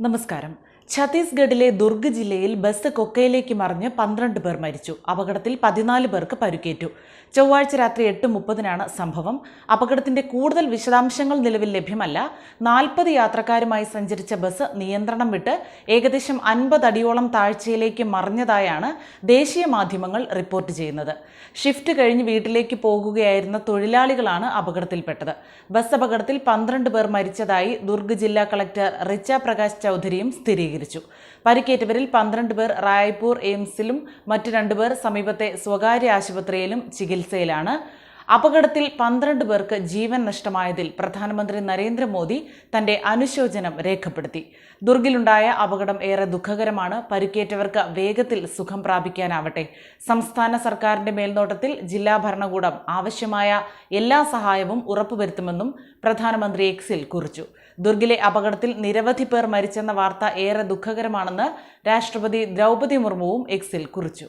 നമസ്കാരം. ഛത്തീസ്ഗഡിലെ ദുർഗ് ജില്ലയിൽ ബസ് കൊക്കയിലേക്ക് മറിഞ്ഞ് പന്ത്രണ്ട് പേർ മരിച്ചു. അപകടത്തിൽ പതിനാല് പേർക്ക് പരുക്കേറ്റു. ചൊവ്വാഴ്ച രാത്രി എട്ട് മുപ്പതിനാണ് സംഭവം. അപകടത്തിന്റെ കൂടുതൽ വിശദാംശങ്ങൾ നിലവിൽ ലഭ്യമല്ല. നാൽപ്പത് യാത്രക്കാരുമായി സഞ്ചരിച്ച ബസ് നിയന്ത്രണം വിട്ട് ഏകദേശം അൻപത് അടിയോളം താഴ്ചയിലേക്ക് മറിഞ്ഞതായാണ് ദേശീയ മാധ്യമങ്ങൾ റിപ്പോർട്ട് ചെയ്യുന്നത്. ഷിഫ്റ്റ് കഴിഞ്ഞ് വീട്ടിലേക്ക് പോകുകയായിരുന്ന തൊഴിലാളികളാണ് അപകടത്തിൽപ്പെട്ടത്. ബസ് അപകടത്തിൽ പന്ത്രണ്ട് പേർ മരിച്ചതായി ദുർഗ് ജില്ലാ കളക്ടർ റിച്ച പ്രകാശ് ചൗധരിയും സ്ഥിരീകരിച്ചു. പരിക്കേറ്റവരിൽ പന്ത്രണ്ട് പേർ റായ്പൂർ എയിംസിലും മറ്റ് രണ്ടുപേർ സമീപത്തെ സ്വകാര്യ ആശുപത്രിയിലും ചികിത്സയിലാണ്. അപകടത്തിൽ പന്ത്രണ്ട് പേർക്ക് ജീവൻ നഷ്ടമായതിൽ പ്രധാനമന്ത്രി നരേന്ദ്രമോദി തന്റെ അനുശോചനം രേഖപ്പെടുത്തി. ദുർഗിലുണ്ടായ അപകടം ഏറെ ദുഃഖകരമാണ്. പരിക്കേറ്റവർക്ക് വേഗത്തിൽ സുഖം പ്രാപിക്കാനാവട്ടെ. സംസ്ഥാന സർക്കാരിന്റെ മേൽനോട്ടത്തിൽ ജില്ലാ ഭരണകൂടം ആവശ്യമായ എല്ലാ സഹായവും ഉറപ്പുവരുത്തുമെന്നും പ്രധാനമന്ത്രി എക്സിൽ കുറിച്ചു. ദുർഗിലെ അപകടത്തിൽ നിരവധി പേർ മരിച്ചെന്ന വാർത്ത ഏറെ ദുഃഖകരമാണെന്ന് രാഷ്ട്രപതി ദ്രൗപദി മുർമുവും എക്സിൽ കുറിച്ചു.